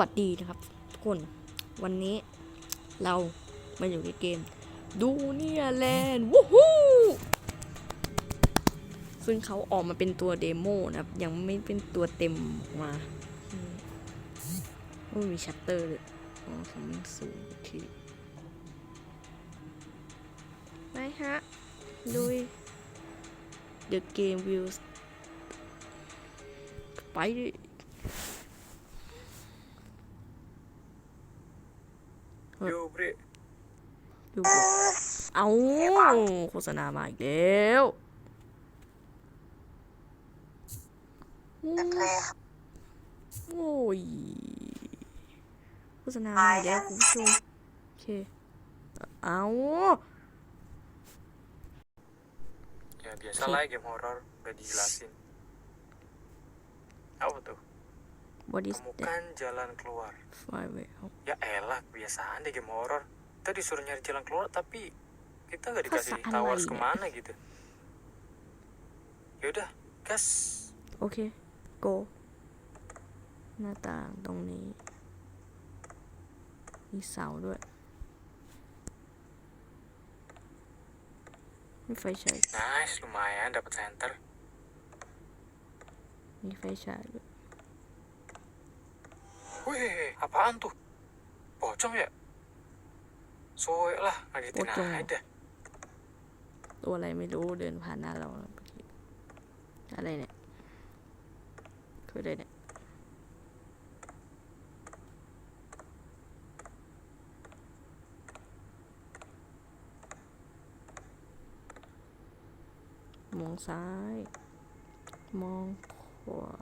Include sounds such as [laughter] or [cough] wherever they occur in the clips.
วัสดีนะครับ ทุกคนวันนี้เรามาอยู่ในเกม ดูเนี่ยแลนด์วู้ฮู้ซึ่งเขาออกมาเป็นตัวเดโมนะครับ ยังไม่เป็นตัวเต็มออกมาอืมไม่มีชัตเตอร์เลยอ๋อผมสูงทีไปฮะลุย The game will ไปดิ ดูก่อนเอาโฆษณามาอีกแล้วโอ้ยโฆษณามาอีกแล้วคุณผู้ชมโอเค เอา Ya biasa lah game horror udah dijelasin. Apa tuh? what is that Temukan jalan keluar. five way out Ya elah, kebiasaan deh game horror. Kita disuruh nyari jalan keluar tapi kita gak dikasih Kebiasaan tahu harus lainnya. kemana gitu. Ya udah, gas. โอเค go หน้าต่างตรงนี้ มีเสาด้วย มีไฟฉาย Nice, lumayan dapat center. มีไฟฉายด้วย Wih, apaan tuh? Pocong ya? Soe lah, ngagetin Pocong. aja. ตัวอะไรไม่รู้เดินผ่านหน้าเราเมื่อกี้อะไรเนี่ยคืออะไรเนี่ยมองซ้าย มองขวา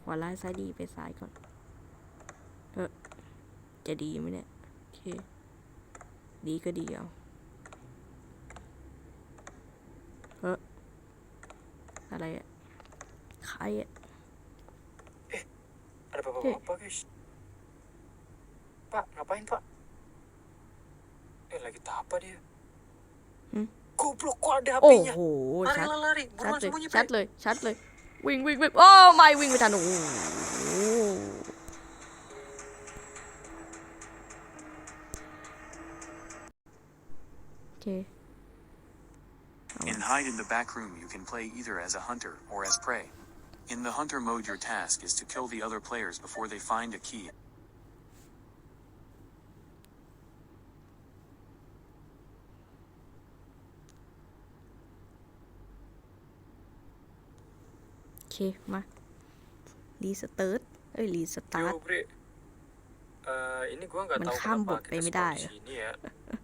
ขวาร้ายซ้ายดีไปซ้ายก่อน เออ จะดีไหมเนี่ย โอเค ดีก็ดีเอาเอออะไรอะใครอะ Ada bapak-bapak guys. Pak, ngapain pak? Eh, lagi apa dia? Hmm? Goblok, kok ada โอ้ HP-nya? โห Lari, ชัด lari, lari. ชัด Buruan เลย sembunyi, ชัด Pak. เลย ชัดเลย วิ่งวิ่งวิ่งโอ้ไม่วิ่งไม่ทันโอ้ โหโอเค In Hide in the Back Room, you can play either as a hunter or as prey. In the hunter mode, your task is to kill the other players before they find a key. โอเค มา รีสเติร์ทเอ้ย รีสตาร์ท Yo, Bre. Eh, ini gua nggak Men tahu kambut, kenapa kita beda semua di ya. sini ya. [laughs]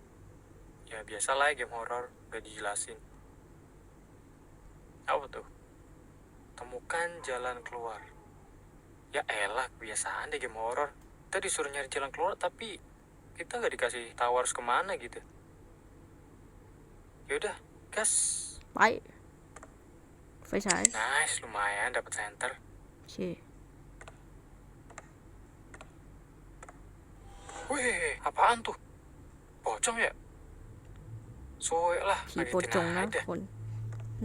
ya biasa lah ya game horror gak dijelasin. Apa tuh? Temukan jalan keluar. Ya elah kebiasaan deh game horror. Kita disuruh nyari jalan keluar tapi kita gak dikasih tahu harus ke mana gitu. Yaudah gas. Baik Faisal nice lumayan dapat center si Wih, apaan tuh? Pocong ya? Soe lah, ผีโปรดจง ngagetin นะ aja. คน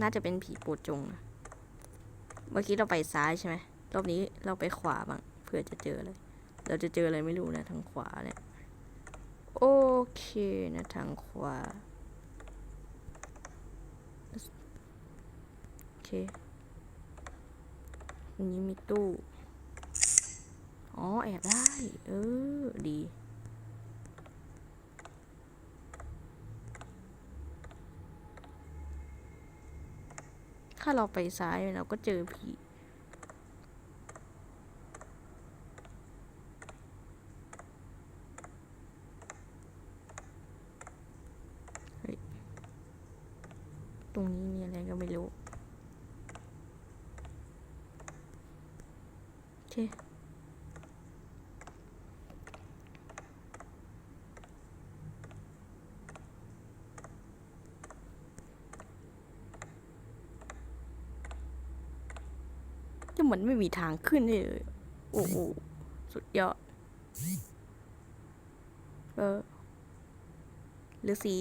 น่าจะเป็นผีโปรดจงนะเมื่อกี้เราไปซ้ายใช่ไหมรอบนี้เราไปขวาบ้างเพื่อจะเจออะไรเราจะเจออะไรไม่รู้นะทางขวาเนี่ย โอเคนะทางขวา โอเคอันนี้มีตู้ อ๋อ แอบได้ เออ ดี ถ้าเราไปซ้ายเราก็เจอผีตรงนี้มีอะไรก็ไม่รู้โอเค จะเหมือนไม่มีทางขึ้นเลย โอ้โห สุดยอด เออ หรือสี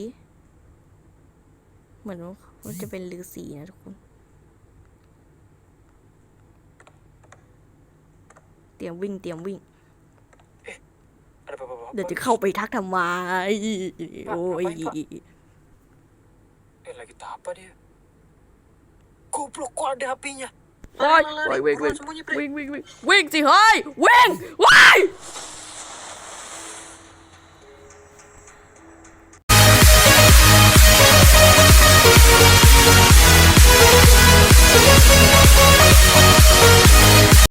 เหมือนมันจะเป็นลือสีนะทุกคน เตรียมวิ่ง เตรียมวิ่ง เดี๋ยวจะเข้าไปทักทำไม โอ้ย Eh lagi tak apa dia? Goblok kok ada HP-nya? โอ้ยวิ่งวิ่งวิ่งวิ่งวิ่งวิ่งสิเฮ้ยวิ่งว้าย